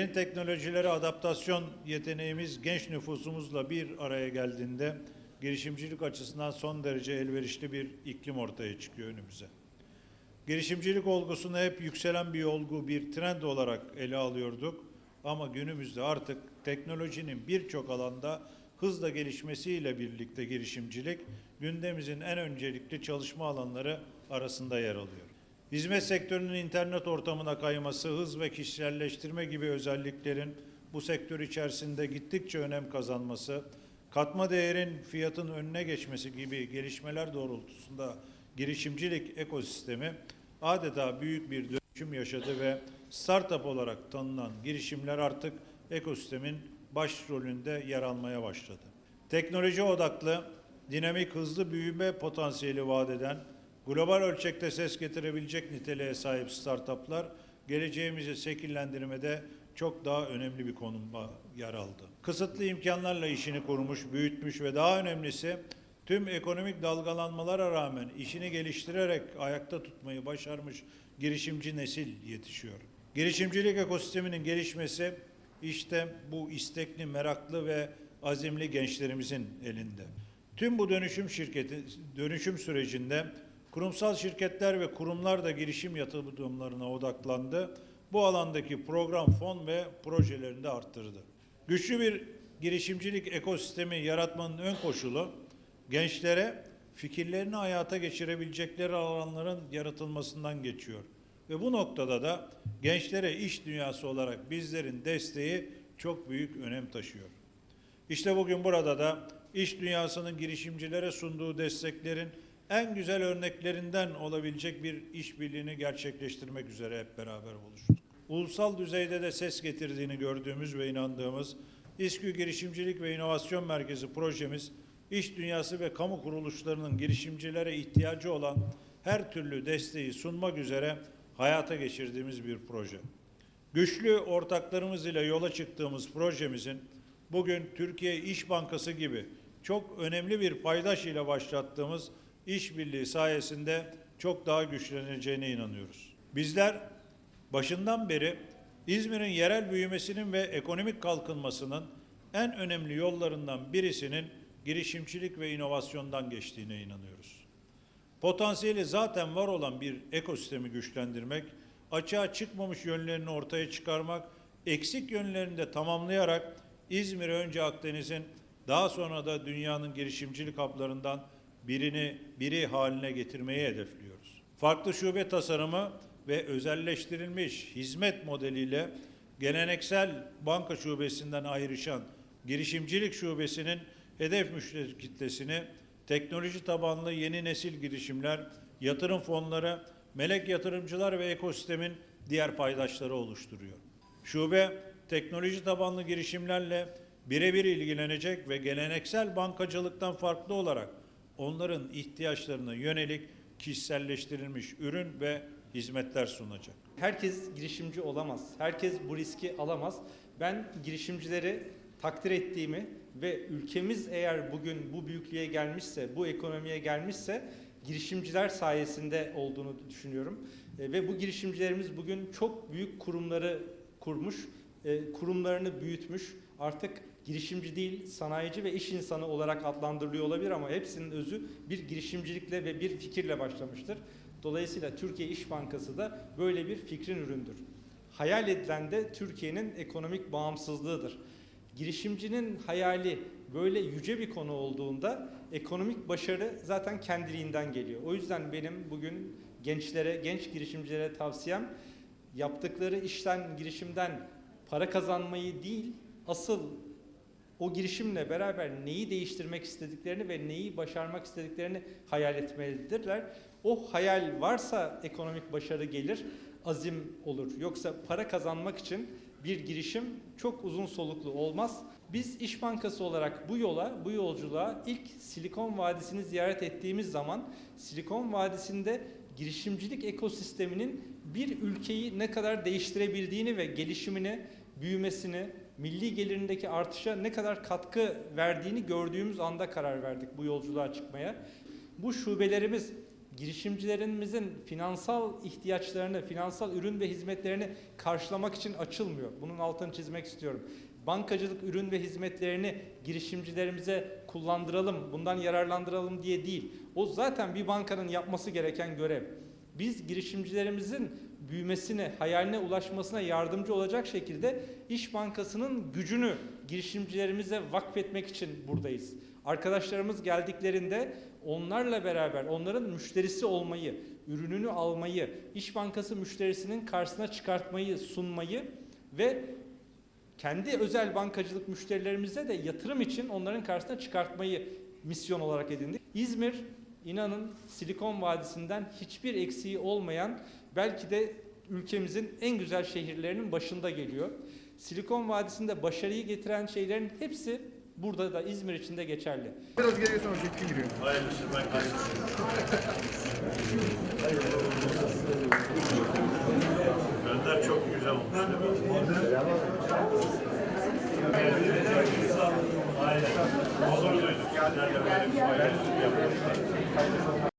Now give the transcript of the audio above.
Yeni teknolojilere adaptasyon yeteneğimiz genç nüfusumuzla bir araya geldiğinde girişimcilik açısından son derece elverişli bir iklim ortaya çıkıyor önümüze. Girişimcilik olgusunu hep yükselen bir olgu, bir trend olarak ele alıyorduk. Ama günümüzde artık teknolojinin birçok alanda hızla gelişmesiyle birlikte girişimcilik gündemimizin en öncelikli çalışma alanları arasında yer alıyor. Hizmet sektörünün internet ortamına kayması, hız ve kişiselleştirme gibi özelliklerin bu sektör içerisinde gittikçe önem kazanması, katma değerin fiyatın önüne geçmesi gibi gelişmeler doğrultusunda girişimcilik ekosistemi adeta büyük bir dönüşüm yaşadı ve startup olarak tanınan girişimler artık ekosistemin başrolünde yer almaya başladı. Teknoloji odaklı, dinamik hızlı büyüme potansiyeli vaat eden, global ölçekte ses getirebilecek niteliğe sahip startuplar geleceğimizi şekillendirmede çok daha önemli bir konuma yer aldı. Kısıtlı imkanlarla işini kurmuş, büyütmüş ve daha önemlisi tüm ekonomik dalgalanmalara rağmen işini geliştirerek ayakta tutmayı başarmış girişimci nesil yetişiyor. Girişimcilik ekosisteminin gelişmesi işte bu istekli, meraklı ve azimli gençlerimizin elinde. Tüm bu dönüşüm şirketi dönüşüm sürecinde kurumsal şirketler ve kurumlar da girişim yatırımlarına odaklandı. Bu alandaki program, fon ve projelerini de arttırdı. Güçlü bir girişimcilik ekosistemi yaratmanın ön koşulu gençlere fikirlerini hayata geçirebilecekleri alanların yaratılmasından geçiyor. Ve bu noktada da gençlere iş dünyası olarak bizlerin desteği çok büyük önem taşıyor. İşte bugün burada da iş dünyasının girişimcilere sunduğu desteklerin en güzel örneklerinden olabilecek bir işbirliğini gerçekleştirmek üzere hep beraber buluştuk. Ulusal düzeyde de ses getirdiğini gördüğümüz ve inandığımız İSKÜ Girişimcilik ve İnovasyon Merkezi projemiz, iş dünyası ve kamu kuruluşlarının girişimcilere ihtiyacı olan her türlü desteği sunmak üzere hayata geçirdiğimiz bir proje. Güçlü ortaklarımız ile yola çıktığımız projemizin bugün Türkiye İş Bankası gibi çok önemli bir paydaş ile başlattığımız işbirliği sayesinde çok daha güçleneceğine inanıyoruz. Bizler başından beri İzmir'in yerel büyümesinin ve ekonomik kalkınmasının en önemli yollarından birisinin girişimcilik ve inovasyondan geçtiğine inanıyoruz. Potansiyeli zaten var olan bir ekosistemi güçlendirmek, açığa çıkmamış yönlerini ortaya çıkarmak, eksik yönlerini de tamamlayarak İzmir'i önce Akdeniz'in daha sonra da dünyanın girişimcilik haplarından birini biri haline getirmeyi hedefliyoruz. Farklı şube tasarımı ve özelleştirilmiş hizmet modeliyle geleneksel banka şubesinden ayrışan girişimcilik şubesinin hedef müşteri kitlesini teknoloji tabanlı yeni nesil girişimler, yatırım fonları, melek yatırımcılar ve ekosistemin diğer paydaşları oluşturuyor. Şube teknoloji tabanlı girişimlerle birebir ilgilenecek ve bankacılıktan farklı olarak onların ihtiyaçlarına yönelik kişiselleştirilmiş ürün ve hizmetler sunacak. Herkes girişimci olamaz. Herkes bu riski alamaz. Ben girişimcileri takdir ettiğimi ve ülkemiz eğer bugün bu büyüklüğe gelmişse, bu ekonomiye gelmişse girişimciler sayesinde olduğunu düşünüyorum. E, ve bu girişimcilerimiz bugün çok büyük kurumları kurmuş, e, kurumlarını büyütmüş. Artık girişimci değil, sanayici ve iş insanı olarak adlandırılıyor olabilir ama hepsinin özü bir girişimcilikle ve bir fikirle başlamıştır. Dolayısıyla Türkiye İş Bankası da böyle bir fikrin üründür. Hayal edilen de Türkiye'nin ekonomik bağımsızlığıdır. Girişimcinin hayali böyle yüce bir konu olduğunda ekonomik başarı zaten kendiliğinden geliyor. O yüzden benim bugün gençlere, genç girişimcilere tavsiyem yaptıkları işten, girişimden para kazanmayı değil, asıl o girişimle beraber neyi değiştirmek istediklerini ve neyi başarmak istediklerini hayal etmelidirler. O hayal varsa ekonomik başarı gelir, azim olur. Yoksa para kazanmak için bir girişim çok uzun soluklu olmaz. Biz İş Bankası olarak bu yola, bu yolculuğa ilk Silikon Vadisi'ni ziyaret ettiğimiz zaman Silikon Vadisi'nde girişimcilik ekosisteminin bir ülkeyi ne kadar değiştirebildiğini ve gelişimini, büyümesini, milli gelirindeki artışa ne kadar katkı verdiğini gördüğümüz anda karar verdik bu yolculuğa çıkmaya. Bu şubelerimiz girişimcilerimizin finansal ihtiyaçlarını, finansal ürün ve hizmetlerini karşılamak için açılmıyor. Bunun altını çizmek istiyorum. Bankacılık ürün ve hizmetlerini girişimcilerimize kullandıralım, bundan yararlandıralım diye değil. O zaten bir bankanın yapması gereken görev. Biz girişimcilerimizin büyümesine, hayaline ulaşmasına yardımcı olacak şekilde İş Bankası'nın gücünü girişimcilerimize vakfetmek için buradayız. Arkadaşlarımız geldiklerinde onlarla beraber onların müşterisi olmayı, ürününü almayı, İş Bankası müşterisinin karşısına çıkartmayı, sunmayı ve kendi özel bankacılık müşterilerimize de yatırım için onların karşısına çıkartmayı misyon olarak edindik. İzmir inanın Silikon Vadisi'nden hiçbir eksiği olmayan belki de ülkemizin en güzel şehirlerinin başında geliyor. Silikon Vadisi'nde başarıyı getiren şeylerin hepsi burada da İzmir için de geçerli. Biraz geriye sonra çekti giriyor. Hayırlısı ben hayırlısı. Gönder çok güzel olmuş. Aynen. Duyduk. Genelde böyle bir paylaşım yapıyoruz.